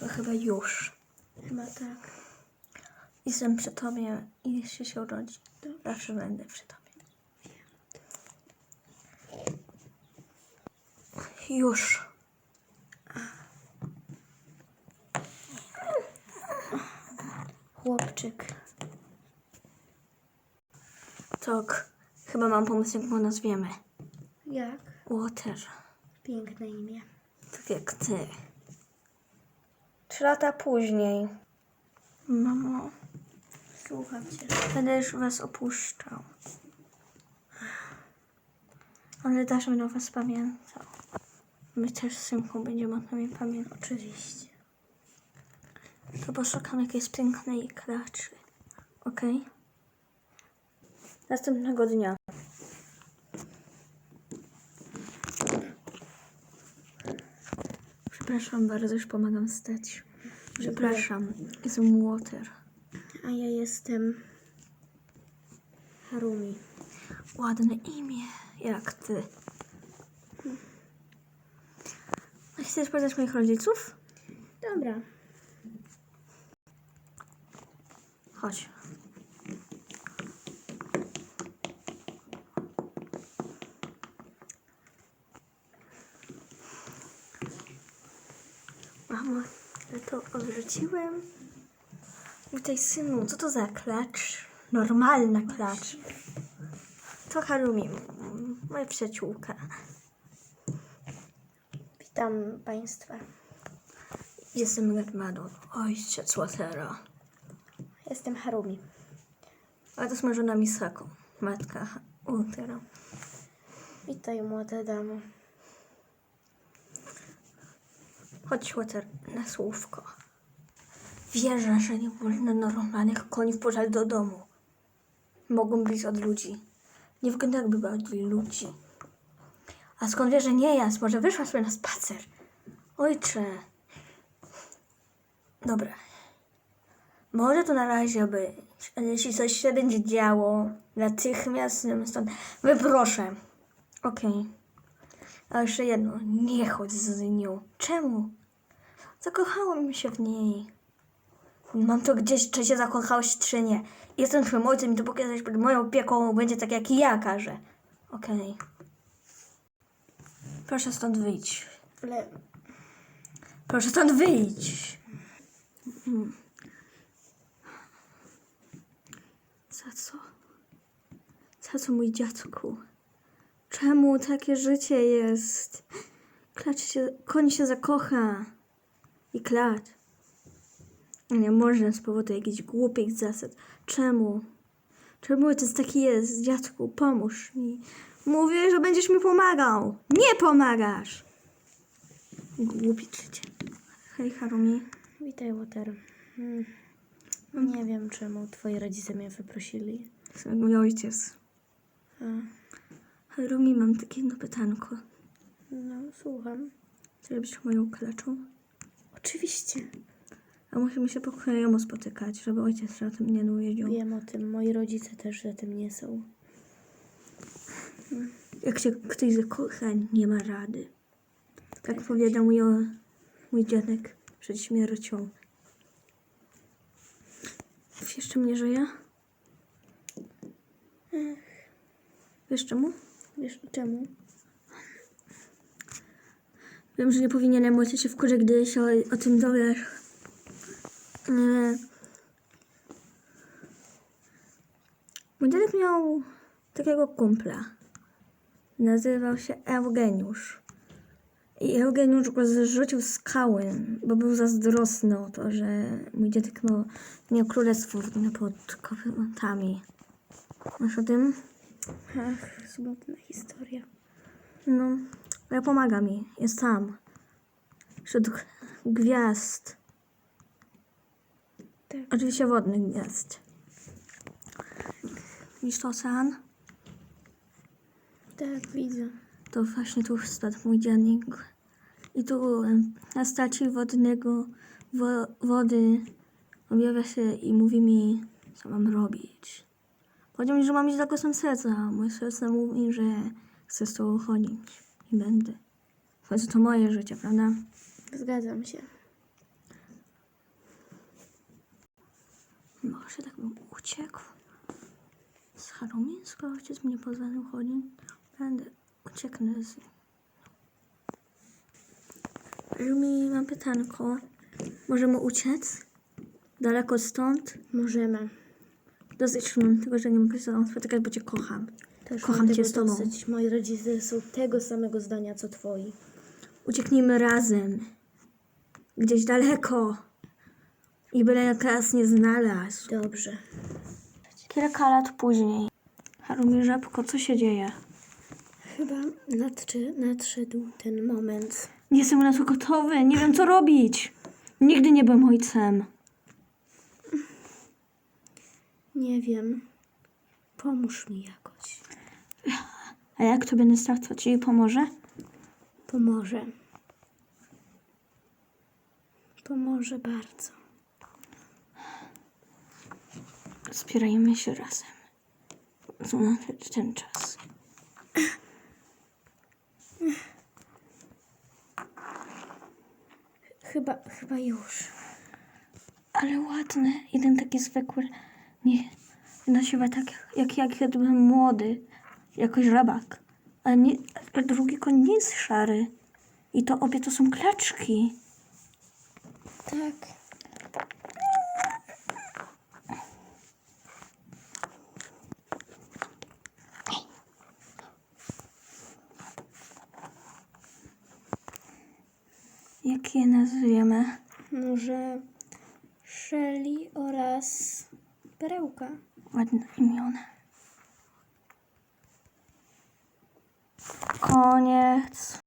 To chyba już. Chyba tak. Jestem przy tobie i jeśli się urodzi, to zawsze będę przy tobie. Już. Chłopczyk. Tak. Chyba mam pomysł, jak go nazwiemy. Jak? Water. Piękne imię. Tak jak ty. Trzy lata później. Mamo, Słucham cię. będę już was opuszczał. Ale też będę o was pamiętał. My też z synką będziemy o tobie pamiętać. Oczywiście. To poszukam jakiejś pięknej klaczy. Okej? Następnego dnia. Przepraszam bardzo, już pomagam wstać. Przepraszam, jestem Water. A ja jestem Harumi. Ładne imię, jak ty. Chcesz poznać moich rodziców? Dobra. Chodź. Mamo, ja to odwróciłem. Witaj synu, co to za klacz? Normalna klacz. To Harumi, moja przyjaciółka. Witam Państwa. Jestem Germano, ojciec Watera. Jestem Harumi. A to jest moja żona Misako, matka Watera. Witaj młoda damo. Chodź, Water, na słówko. Wierzę, że nie wolno normalnych koni wpuszczać do domu. Mogą być od ludzi. Nie wygląda jakby od ludzi. A skąd wiesz, że nie jest? Może wyszła sobie na spacer? Ojcze. Dobra. Może to na razie być. Ale jeśli coś się będzie działo, natychmiast stąd wyproszę. Okej. A jeszcze jedno, nie chodź z nią. Czemu? Zakochałem się w niej. Mam to gdzieś, czy się zakochałeś, czy nie. Jestem twoim ojcem i dopóki jesteś pod moją opieką, będzie tak jak ja każę. Okej. Proszę stąd wyjść. Ale Proszę stąd wyjść. Mm. Za co? Za co, mój dziadku? Czemu takie życie jest? Klacz się, koń się zakocha. I klacz. Nie można z powodu jakichś głupich zasad. Czemu? Czemu to jest taki jest? Dziadku, pomóż mi. Mówię, że będziesz mi pomagał. Nie pomagasz. Głupi życie. Hej, Harumi. witaj Water. Hmm. Nie wiem czemu twoi rodzice mnie wyprosili. To mój ojciec. A, Harumi, mam takie jedno pytanko. no słucham. Chcesz być moją klaczą? Oczywiście. A musimy się po kolejomu spotykać, żeby ojciec się o tym nie dowiedział. Wiem o tym. Moi rodzice też za tym nie są. Jak się ktoś zakocha, nie ma rady. Tak powiedział mój, o- mój dziadek przed śmiercią. Wiesz, czym nie żyje? Wiesz czemu? Wiesz czemu? Wiem, że nie powinienem ojciec się wkurzy, gdy się o, o tym dowiesz. Mój dziadek miał takiego kumpla. Nazywał się Eugeniusz. I Eugeniusz go zrzucił z skały, bo był zazdrosny o to, że mój dziadek miał, miał królestwo pod kopytami. Masz o tym? Ach, smutna historia. No, ale pomaga mi. Jest tam. Wśród gwiazd. Tak. Oczywiście wodnych gwiazd. Widzisz to ocean? Tak, widzę. To właśnie tu spadł mój dziennik. I tu na stacji wodnego wo, wody objawia się i mówi mi, co mam robić. Powiedział mi, że mam iść za głosem serca. Moje serce mówi, że chcę z tobą chodzić i będę. W końcu to moje życie, prawda? Zgadzam się. No, Może tak bym uciekł. Z Harumi, skoro ojciec mnie poza tym chodzi, będę ucieknę z... Harumi, mam pytanko. Możemy uciec? Daleko stąd? Możemy. Dosyć, no, tylko że nie mogę się z tobą spotykać, bo cię kocham. Też Kocham cię z tobą. dosyć. Moi rodzice są tego samego zdania co twoi. Ucieknijmy razem. Gdzieś daleko. I byle jak nas nie znalazł. Dobrze. Kilka lat później. Harumi Żabko, co się dzieje? Chyba nadczy, nadszedł ten moment. Nie jestem na to gotowy, nie wiem co robić. Nigdy nie byłem ojcem. Nie wiem. Pomóż mi jakoś. A jak to będę stał, ci pomoże? Pomoże. Pomoże bardzo. Wspierajmy się razem. To nadszedł ten czas. Chyba, chyba już. Ale ładny. Jeden taki zwykły. Nie. Nasiwa tak jak, jak kiedy byłem młody. Jakoś żabak. A, nie, a drugi koń nie jest szary. I to obie to są klaczki. Tak. Jak je nazwiemy? Może Shelly oraz Perełka. Ładne imiona. Koniec.